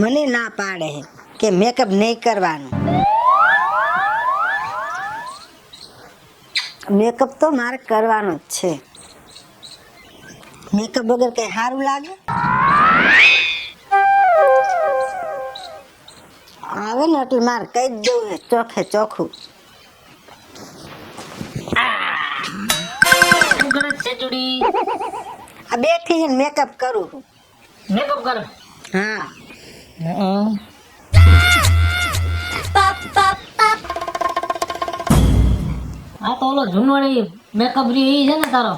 મને ના પાડે છે કે મેકઅપ નહીં કરવાનું. મેકઅપ તો મારે કરવાનો જ છે. મેકઅપ વગર કઈ સારું લાગે? આવે ને એટલે મારે કહી જ દેવું ચોખે ચોખ્ખું આ બેઠી મેકઅપ કરું. મેકઅપ કરે? હા. આ તો ઓલો જૂનો મેકઅપ રી ઈ છે ને તારો?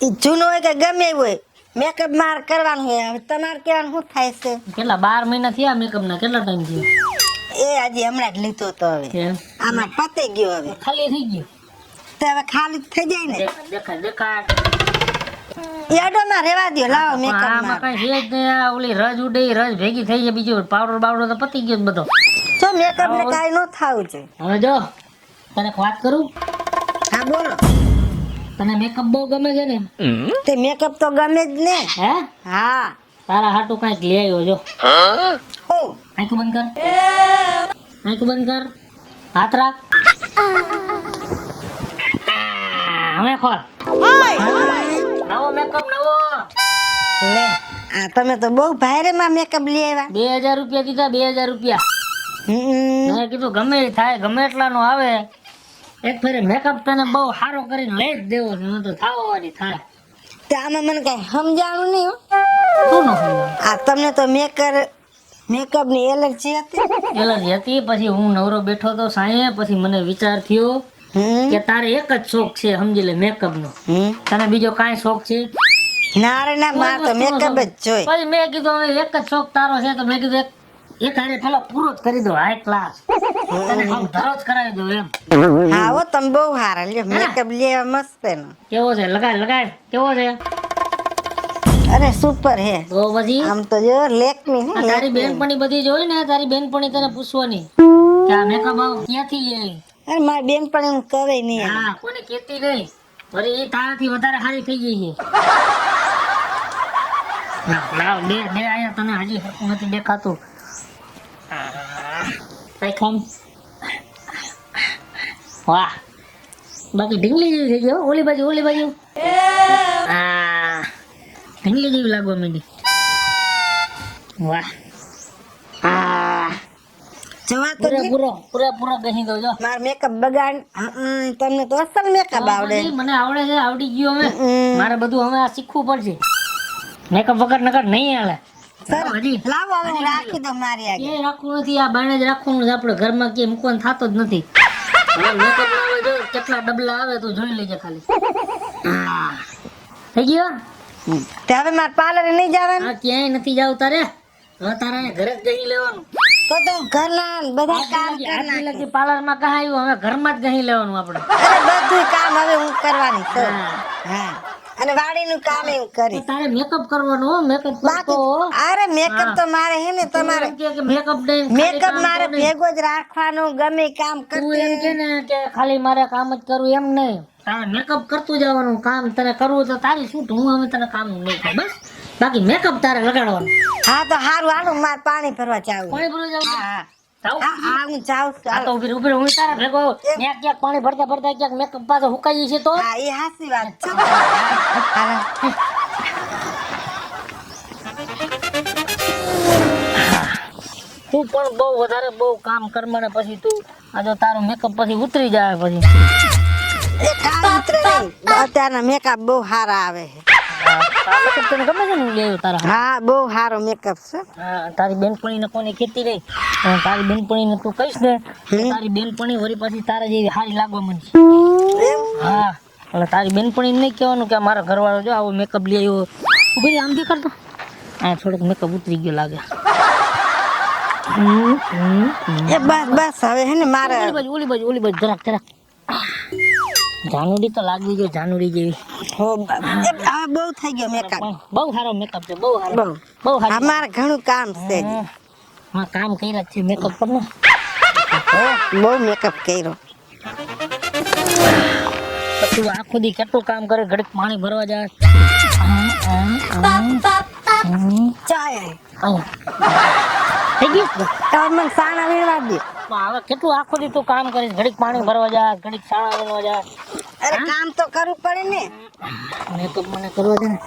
એ જૂનો હોય કે ગમે હોય. મેકઅપ મારે કરવાનું હોય. હવે તમારે કહેવાનું શું થાય છે? કેટલા બાર મહિના થયા મેકઅપ ના? કેટલા ટાઈમ થયો? એ હજી હમણાં જ લીધો તો હવે. આમાં પતી ગયો હવે. ખાલી થઈ ગયું? તો હવે ખાલી થઈ જાય ને? દેખાડ દેખાડ દેખાડ એ અડોમાં રહેવા દો લાવો મેકઅપ આમાં કઈ છે જ નહીં ઓલી રજ ઉડે રજ ભેગી થઈ ગઈ બીજો પાવડર બાવડર તો પતી ગયો બધો. જો મેકઅપ ને કાઈ ન થાવું છે હવે જો તને વાત કરું? હા બોલો. તને મેકઅપ બહુ ગમે છે ને? તે મેકઅપ તો ગમે જ ને. હે? હા. તારા હાટું કાંઈક લઈ આવ્યો જો. હો. આંખું બંધ કર. આંખું બંધ કર. હાથ રાખ. હવે ખોલ. મેકઅપ નવો. લે. આ તમે તો બહુ ભાઈરેમાં મેકઅપ લઈ આવ્યા. બે હજાર રૂપિયા દીધા બે હજાર રૂપિયા. હમ. મેં કીધું ગમે એ થાય ગમે એટલાનો આવે. એક ફેરે મેકઅપ તને બહુ સારો કરીને લઈ જ દેવો છે નહીં તો થાવવાની થાય. તે આમાં મને કઈ સમજાણું નહીં હો. શું આ તમને તો મેકર મેકઅપની એલર્જી હતી. એલર્જી હતી પછી હું નવરો બેઠો તો સાંજે પછી મને વિચાર થયો કે તારે એક જ શોખ છે સમજી લે મેકઅપ નો તને બીજો કાંઈ શોખ છે? ના રે ના માર તો મેકઅપ જ જોઈ. પછી મેં કીધું હવે એક જ શોખ તારો છે તો મેં કીધું એક એક હારે પેલો પૂરો જ કરી દો હાઈ ક્લાસ તને આમ ધરો જ કરાવી દો એમ. હા હો તમે બહુ હારા. લ્યો મેકઅપ લેવા મસ્ત એનો. કેવો છે? લગાય લગાય કેવો છે? અરે સુપર હે તો પછી આમ તો જો લેકમી હે તારી બેનપણી બધી જોઈ ને તારી બેનપણી તને પૂછવાની. કે આ મેકઅપ આવ ક્યાંથી લે અરે મારી બેન પણ એમ કરે નહીં હા કોને કેતી નહીં? અરે એ તારાથી વધારે હારી થઈ ગઈ છે. લાવ, બે બે આયા તને હજી નથી દેખાતું. કઈ ખામ વાહ. બાકી ઢીંગલી જેવી થઈ ગયો ઓલી બાજુ ઓલી બાજુ. ઢીંગલી જેવી લાગવા માંડી. વાહ. જવા તો પૂરો પૂરો પૂરે ગહી દો જો. મારો મેકઅપ બગાડ. તમને તો અસલ મેકઅપ આવડે. મને આવડે છે આવડી ગયું હવે. મારે બધું હવે આ શીખવું પડશે. મેકઅપ વગર નકર નહીં હાલે. સર લાવો હવે રાખી દઉં મારી આગળ. એ રાખવું નથી આ બાણે જ રાખવાનું છે આપણે ઘરમાં કે મૂકવાનું થતો જ નથી. મેકઅપ આવે જો કેટલા ડબલા આવે તું જોઈ લેજે ખાલી. હા. થઈ ગયો? તે હવે મારે પાર્લર નહીં જવાનું? ક્યાંય નથી જાવ તારે. હવે તારે ઘરે જ ગઈ લેવાનું. તો તો ઘરના બધા કામ કરી આટલી લગી પાર્લરમાં કાં આવ્યું? હવે ઘરમાં જ ગઈ લેવાનું આપણે. અરે બધું કામ હવે હું કરવાની છું. હા. હા. અને વાડીનું કામ હું તો તારે મેકઅપ કરવાનો મેકઅપ કરતો. અરે મેકઅપ તો મારે હે ને તમારે. મેકઅપ મેકઅપ મારે ભેગો જ રાખવાનું ગમે કામ તું એમ કે ને કે ખાલી મારે કામ જ કરવું એમ નહીં. તારે મેકઅપ કરતું જવાનું કામ તને કરવું તો તારી શું હું હવે તને કામ નહીં બસ. બાકી મેકઅપ તારે લગાડવાનો. હા તો હારું હાલો મારે પાણી ભરવા જાવ પાણી ભરવા જાવ હા હા. હા હું જાઉં આ તો ઊભી ઊભી હું તારા ભેગો ક્યાંક ક્યાંક પાણી ભરતા ભરતા ક્યાંક મેકઅપ પાછો હુકાઈ છે તો? હા એ હાસી વાત છે. તું પણ બહુ વધારે બહુ કામ કર મને પછી તું. આ જો તારું મેકઅપ પછી ઉતરી જાય પછી. અત્યારના મેકઅપ બહુ સારા આવે છે. તને ગમે છે ને લેવું તારા હા બહુ સારો મેકઅપ છે. હા તારી બેનપણીને કોની ખેતી રહી? તારી તારી બેનપણીને તું કહીશ ને તારી બેનપણી વળી પછી તારા જેવી હારી લાગવા માંડશે હા એટલે તારી બેનપણીને નહીં કહેવાનું કે મારા ઘરવાળો જો આવો મેકઅપ લઈ આવ્યો. ઊભી આમ દે કરતો હા થોડોક મેકઅપ ઉતરી ગયો લાગે. બસ બસ હવે હે ને મારે ઓલી બાજુ ઓલી બાજુ ઓલી બાજુ જરાક જરાક. જાનુડી તો લાગવી જોઈએ જાનુડી જેવી. હો બ- બહુ થઈ ગયો મેકઅપ બહુ સારો મેકઅપ છે બહુ સારો. બહુ. સારો. અમારે ઘણું કામ છે હા. કામ કર્યા છે મેકઅપ પર બહુ મેકઅપ કર્યો. તું આખો દી કેટલું કામ કરે ઘડીક પાણી ભરવા જાય. ચાય. થઈ ગયું હવે મને સાણા વીણવા દે. હવે કેટલું આખો દી તું કામ કરીશ? ઘડીક પાણી ભરવા જા ઘડીક સાણા વીણવા જા. અરે કામ તો કરવું પડે ને. મેકઅપ મને કરવા દે ને.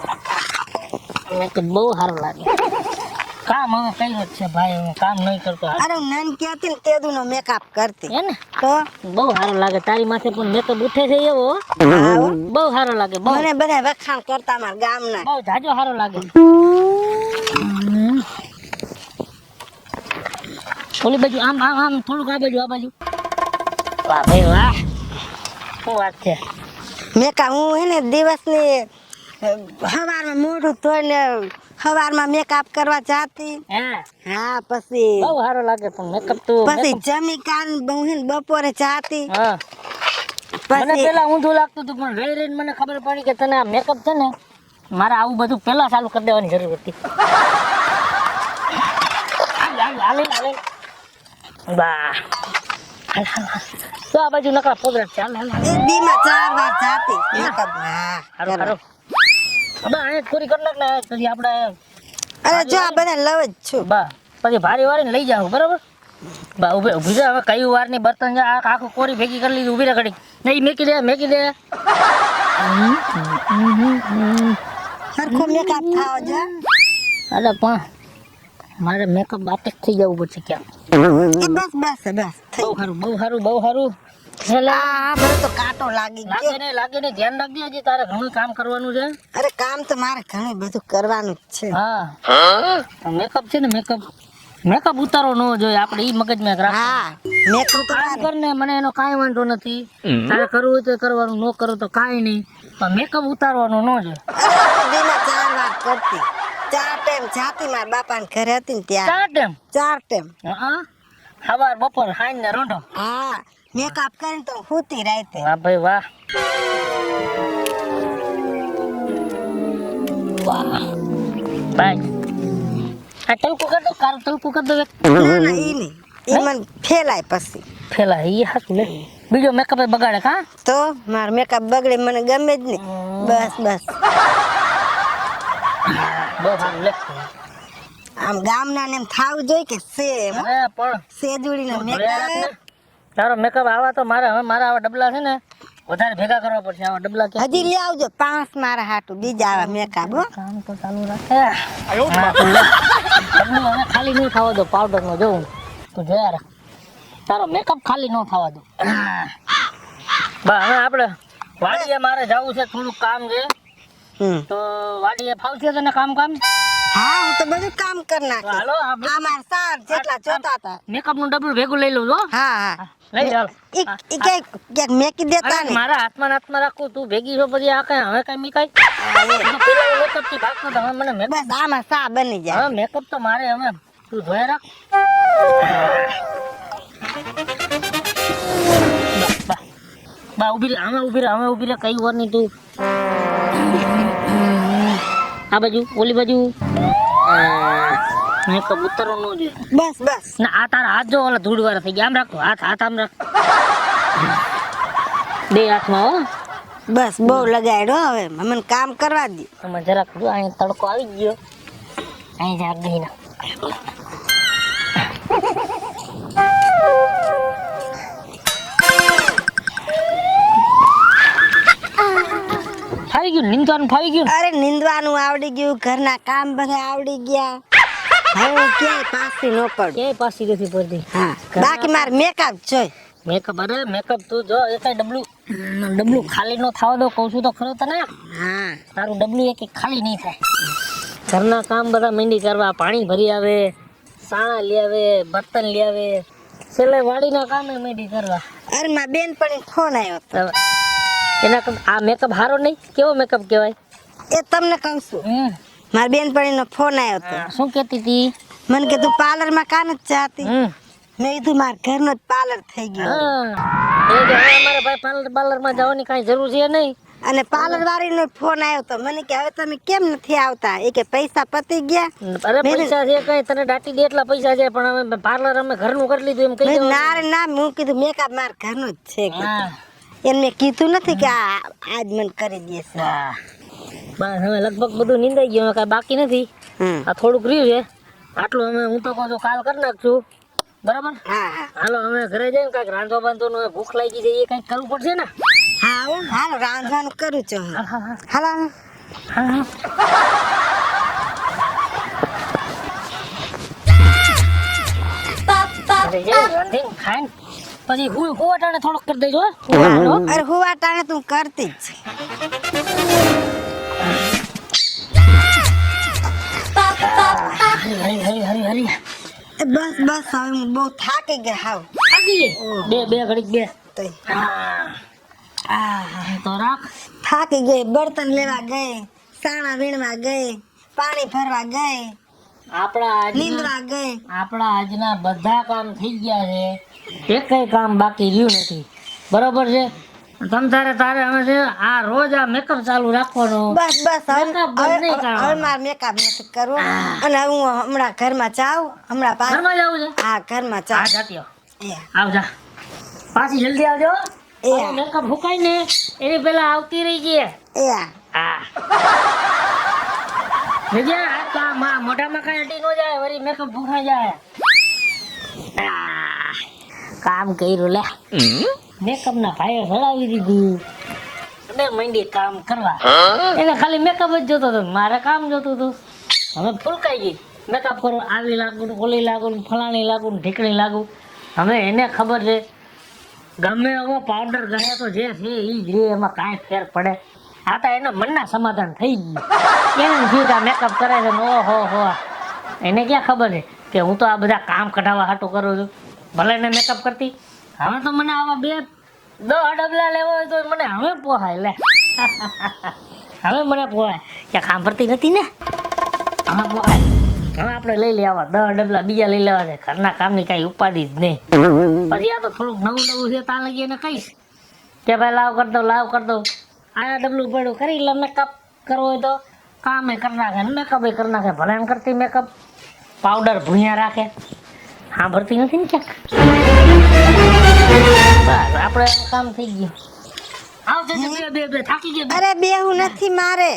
મેકઅપ બહુ સારું લાગે. કામ હવે કર્યું જ છે ભાઈ હું કામ નહીં કરતો અરે નાન ક્યાંથી ને તેદુ નો મેકઅપ કરતી. હે ને? તો? બહુ સારું લાગે. તારી માથે પણ મેકઅપ ઉઠે છે એવો બહુ સારો લાગે મને બધા વખાણ કરતા મારા ગામના. બહુ જાજો સારો લાગે. ઓલી બાજુ આમ આમ આમ થોડુંક આ બાજુ આ બાજુ. વાહ ભાઈ વાહ. શું વાત છે? મેકઅપ હું હે ને દિવસની સવારમાં મોઢું ધોઈને સવારમાં મેકઅપ કરવા જાતી. હા? પછી બહુ સારો લાગે પણ મેકઅપ તો પછી જમી કાન બહુ હે બપોરે જાતી. મને પેલા ઊંધું લાગતું હતું પણ રહી રહીને મને ખબર પડી કે તને આ મેકઅપ છે ને મારે આવું બધું પેલા ચાલુ કરી દેવાની જરૂર હતી. હાલે, હાલે. બા. તો આ બાજુ નકરા પોદરા ચાલે દીમાં ચાર વાર જાતી. હા. હારું, હારું. હવે અહીંયા પૂરી કર નાખ ને પછી આપણે અરે જો આ બધા લવ જ છું. બા પછી ભારી વારીને લઈ જાવ બરાબર? બા ઉભે ઊભી હવે કઈ વારની બર્તન છે? આ આખું કોરી ભેગી કરી લીધી ઊભી રખડી નહીં મેકી દે મેકી દે. સરખો મેકઅપ થાવ જા. અરે પણ મારે મેકઅપ બાટે થઈ જવું પડશે ક્યાં બસ બસ બસ બહુ સારું બહુ સારું બહુ સારું. મને તો કાંટો લાગી ગયો. લાગે ને ધ્યાન રાખજે હજી તારે ઘણું કામ કરવાનું છે. અરે કામ તો મારે ઘણું બધું કરવાનું જ છે. હા. મેકઅપ છે ને મેકઅપ મેકઅપ ઉતારો ન જોઈએ આપણે ઈ મગજમાં રાખ. હા મેકઅપ તો કામ કર ને મને એનો કાંઈ વાંધો નથી. તારે કરવું હોય તો કરવાનું ન કરવું તો કાંઈ નહીં. પણ મેકઅપ ઉતારવાનો ન જોઈએ. અરે ચાર વાર કરતી. ચાર ટાઈમ જાતી મારા બાપાને ઘરે હતી ને ત્યાં ચાર ટાઈમ? ચાર ટાઈમ. હા સવાર બપોર સાંજ ને રોંઢો. હા મેકઅપ કરીને તો સૂતી રાતે. વાહ ભાઈ વાહ. વાહ ભાઈ આ તલકું કર દો કાર તલકું કર દો ના ના ઈ નહીં. ઈ મને ફેલાય પછી. ફેલાય ઈ હાચું નહીં. બીજો મેકઅપ બગાડે કા? તો મારો મેકઅપ બગડે મને ગમે જ નહીં. બસ બસ. બહુ સારું આમ ગામના ને એમ થાવું જોઈએ કે સે હે. પણ સેજુડીનો. મેકઅપ તારો મેકઅપ આવા તો મારે હવે મારા આવા ડબલા છે ને વધારે ભેગા કરવા પડશે. આવા ડબલા કે હજી લઈ આવજો. પાંચ મારા હાટું. બીજા આવા મેકઅપ હો. કામ તો ચાલુ રાખે. ડબલું હવે ખાલી નહીં ખાવા દો પાવડર નો જોઉં. તું જોયા તારો મેકઅપ ખાલી ન થવા દો. બા હવે આપણે વાડીએ મારે જવું છે થોડુંક કામ છે. તો વાડીએ ફાવશે તને કામ કામ? હા હું તો બધું કામ કરી નાખી. હાલો આ માર સાર જેટલા જોતા હતા. મેકઅપનું ડબલું ભેગું લઈ લઉં છો હા હા. લઈ ચાલ ઈ મેકી દેતા ને. મારા હાથમાં હાથમાં રાખું તું ભેગી છો પછી આ કઈ હવે કઈ મીકાય? પેલા મેકઅપથી હવે મને મેકઅપ બસ આમાં સા બની જાય. હવે મેકઅપ તો મારે હવે તું જોયા રાખ. બા, ઊભી રહે આમાં ઊભી રહે આમાં ઊભી રહે કઈ વાર નહીં તું. આ બાજુ ઓલી બાજુ. મેકઅપ ઉતારવો ન જોઈએ બસ બસ. ના આ તારા હાથ જો ઓલા ધૂળ વાળા થઈ ગયા. આમ રાખો હાથ હાથ આમ રાખ. બે હાથમાં હો. બસ બહુ લગાડ્યો હવે. મને કામ કરવા દે. તમે જરાક જો અહીંયા તડકો આવી ગયો. અહીં જાગ ગઈ ના ફાવી ગયું નિંદવાનું ફાવી ગયું? અરે નિંદવાનું આવડી ગયું ઘરના કામ બધા આવડી ગયા. હવે ક્યાંય પાસી ન પડ. ક્યાંય પાસી નથી પડતી? હા બાકી મારે મેકઅપ જોઈ. મેકઅપ અરે મેકઅપ તું જો એકાય ડબલું ડબલું ખાલી નો થવા દો કહું છું તો ખરો તને. હા. તારું ડબલું એક ખાલી નહીં થાય. ઘરના કામ બધા મંડી કરવા પાણી ભરી આવે સાણા લઈ આવે બર્તન લઈ આવે. છેલ્લે વાડીના કામે મંડી કરવા. અરે મા બેન પણ ફોન આવ્યો એના આ મેકઅપ હારો નહીં? કેવો મેકઅપ કહેવાય? એ તમને કહું છું. મારી મારા બેન ફોન આવ્યો હતો. શું કહેતી હતી મને કે તું પાર્લરમાં કાન જ ચાતી. મેં કીધું મારા ઘરનો જ પાર્લર થઈ ગયો. એ હવે અમારે ભાઈ પાર્લર પાર્લરમાં જવાની કાંઈ જરૂર છે નહીં. અને પાર્લર વાળીનો ફોન આવ્યો તો મને કે હવે તમે કેમ નથી આવતા? એ કે પૈસા પતી ગયા. અરે પૈસા છે કઈ તને દાટી દે એટલા પૈસા છે પણ અમે પાર્લર અમે ઘરનું કરી લીધું એમ કહી ના રે ના હું કીધું મેકઅપ મારા ઘરનો જ છે. એને મેં કીધું નથી કે આ આજ મને કરી દેશે. બસ હવે લગભગ બધું નીંદાઈ ગયું કાંઈ બાકી નથી. હમ. આ થોડુંક રહ્યું છે. આટલું અમે હું તો કહું છું કાલ કરી નાખશું. બરાબર? હા. હા હાલો અમે ઘરે જઈને કાંઈક રાંધવા બાંધવાનું ભૂખ લાગી છે એ કંઈક કરવું પડશે ને? હા હું. હાલો રાંધવાનું કરું છું હા હા હા. હાલો હાલો. હા હા. પછી હું હોવાટાણે થોડોક કરી દેજો અરે હુવા ટાણે તું કરતી જ છે. હરી હરી હરી હરી હરી. એ બસ બસ હવે હું બહુ થાકી ગયા હાવ. થાકી બે બે ઘડીક બે. હા. તો રાખ. થાકી ગઈ બર્તન લેવા ગઈ સાણા વીણવા ગઈ પાણી ભરવા ગઈ આપણા નીંદવા ગઈ. આપણા આજના બધા કામ થઈ ગયા છે. એકય કામ બાકી રહ્યું નથી. બરોબર છે? તમ તારે તારે હવે છે આ રોજ આ મેકઅપ ચાલુ રાખવાનો. બસ બસ હવે મારે મેકઅપ નથી કરવો. અને હું હમણાં ઘરમાં જાઉં હમણાં ઘરમાં જવું છે? હા ઘરમાં હા જાઉં જાતી આવ. એ. આવજા પાછી જલ્દી આવજો એ. મેકઅપ હુકાય ને એની પેલા આવતી રહી છે એ. હા. વિજય આ કા માં મોઢામાં કાંઈ અડી ન જાય મેકઅપ કામ કર્યું લે. મેકઅપ ના ભાઈએ સડાવી દીધું. અને મંડી કામ કરવા. એને ખાલી મેકઅપ જ જોતો હતો. મારે કામ જોતું હતું. હવે ફૂલકાઈ ગઈ. મેકઅપ કરું આવી લાગુ ઓલી લાગુ ફલાણી લાગુ ઢીકણી લાગુ. હવે એને ખબર છે ગમે એવો પાવડર ગણે તો જે છે એ જ રે એમાં કાંઈ ફેર પડે. આ તો એના મનના સમાધાન થઈ ગયું. એને કે મેકઅપ કરે છે ને ઓહો હો. એને ક્યાં ખબર છે કે હું તો આ બધા કામ કઢાવવા હાટું કરું છું. ભલે એને મેકઅપ કરતી. હવે તો મને આવા બે દસ ડબલા લેવા હોય તો મને હવે પોહાય, લે. હવે મને પોહાય. કે કામ કરતી નથી ને? હવે પોહાય. હવે આપણે લઈ લેવા દસ ડબલા, બીજા લઈ લેવા છે. ઘરના કામની કાંઈ ઉપાધિ જ નહીં. પછી આ તો થોડુંક નવું નવું છે ત્યાં લગી એને કહીશ. કે ભાઈ લાવ કર દો લાવ કર દો આ ડબલું પડ્યું કરી લે મેકઅપ કરવો હોય તો કામે કરી નાખે મેકઅપ એ કરી નાખે ભલે એમ કરતી મેકઅપ પાવડર ભૂયા રાખે. હા ભરતી નથી ને ક્યાંક? બસ આપણે કામ થઈ ગયું. આવ બે અરે બેહું નથી મારે.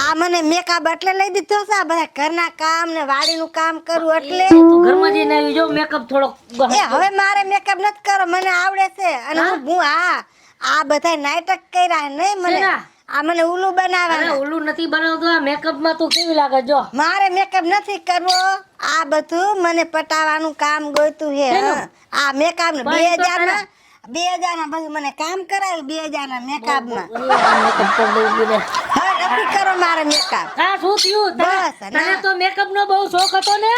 આ મને મેકઅપ એટલે લઈ દીધો છે આ બધા ઘરના કામ ને વાડીનું કામ કરું એટલે. ઘરમાં જઈને આવી જો મેકઅપ થોડોક એ હવે મારે મેકઅપ નથી કરો મને આવડે છે. અને હું? હું હા આ બધા નાટક કર્યા ને મને. આ મને ઉલું અરે બનાવવાના નથી બનાવતું આ મેકઅપમાં તું કેવી લાગે? જો. મારે મેકઅપ નથી કરવો. આ બધું મને પટાવવાનું કામ ગોતું હે? હા. આ મેકઅપ ને બે ભાઈ તો હજારમાં બે હજારમાં પછી મને કામ કરાયું બે હજાર ના. મેકઅપમાં નથી કરો મારે મેકઅપ આ શું થયું? બસ, તને તો મેકઅપ નો બહુ શોખ હતો ને?